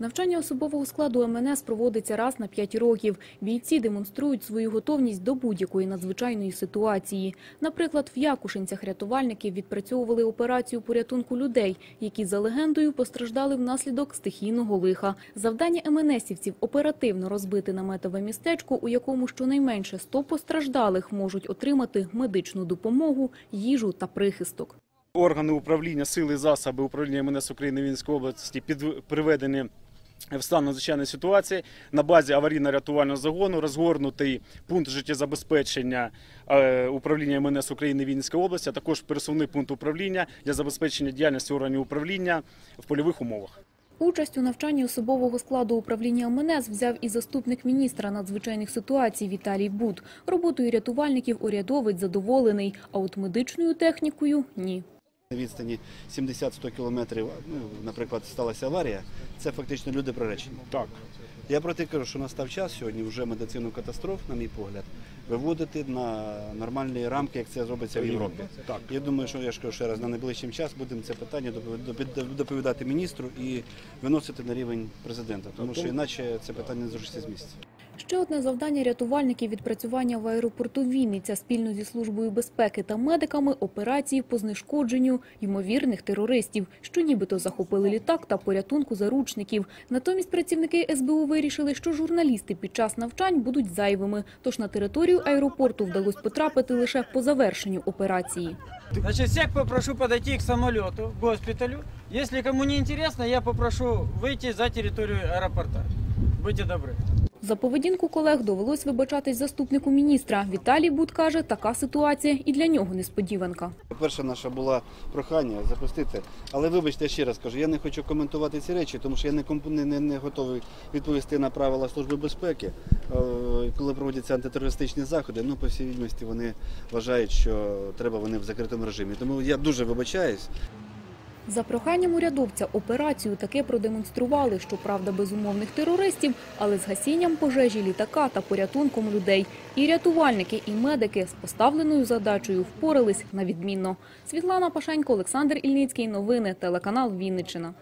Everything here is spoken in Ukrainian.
Навчання особового складу МНС проводиться раз на 5 років. Бійці демонструють свою готовність до будь-якої надзвичайної ситуації. Наприклад, в Якушинцях рятувальники відпрацьовували операцію порятунку людей, які за легендою постраждали внаслідок стихійного лиха. Завдання МНСівців оперативно розбити наметове містечко, у якому щонайменше 100 постраждалих можуть отримати медичну допомогу, їжу та прихисток. Органи управління, сили, засоби управління МНС України Вінницької області під приведені в стан надзвичайної ситуації на базі аварійно-рятувального загону розгорнутий пункт життєзабезпечення е, управління МНС України Вінницької області, а також пересувний пункт управління для забезпечення діяльності органів управління в польових умовах. Участь у навчанні особового складу управління МНС взяв і заступник міністра надзвичайних ситуацій Віталій Буд. Роботою рятувальників урядовець задоволений, а от медичною технікою – ні. На відстані 70-100 кілометрів, ну, наприклад, сталася аварія, це фактично люди приречені. Так. Я про те кажу, що настав час сьогодні вже медицину катастроф, на мій погляд, виводити на нормальні рамки, як це зробиться в Європі. Так. Я думаю, що я ж кажу ще раз, на найближчим час будемо це питання доповідати міністру і виносити на рівень президента, тому що іначе це питання не зрушиться з місця. Ще одне завдання рятувальників – відпрацювання в аеропорту Вінниця спільно зі Службою безпеки та медиками операції по знешкодженню ймовірних терористів, що нібито захопили літак та порятунку заручників. Натомість працівники СБУ вирішили, що журналісти під час навчань будуть зайвими, тож на територію аеропорту вдалося потрапити лише по завершенню операції. Значит, попрошу подойти к самолету, к госпиталю. Если кому не интересно, я попрошу выйти за территорию аэропорта. Будьте добры. За поведінку колег довелось вибачатись заступнику міністра. Віталій Буд каже, така ситуація і для нього несподіванка. Перша наша була прохання запустити, але вибачте, я ще раз кажу, я не хочу коментувати ці речі, тому що я не, не, не, не готовий відповісти на правила Служби безпеки, Е, коли проводяться антитерористичні заходи. Ну, по всій відомості, вони вважають, що треба вони в закритому режимі. Тому я дуже вибачаюсь. За проханням урядовця операцію таки продемонстрували, що правда безумовних терористів, але з гасінням пожежі літака та порятунком людей. І рятувальники, і медики з поставленою задачею впорались на відмінно. Світлана Пашенько, Олександр Ільницький. Новини. Телеканал Вінниччина.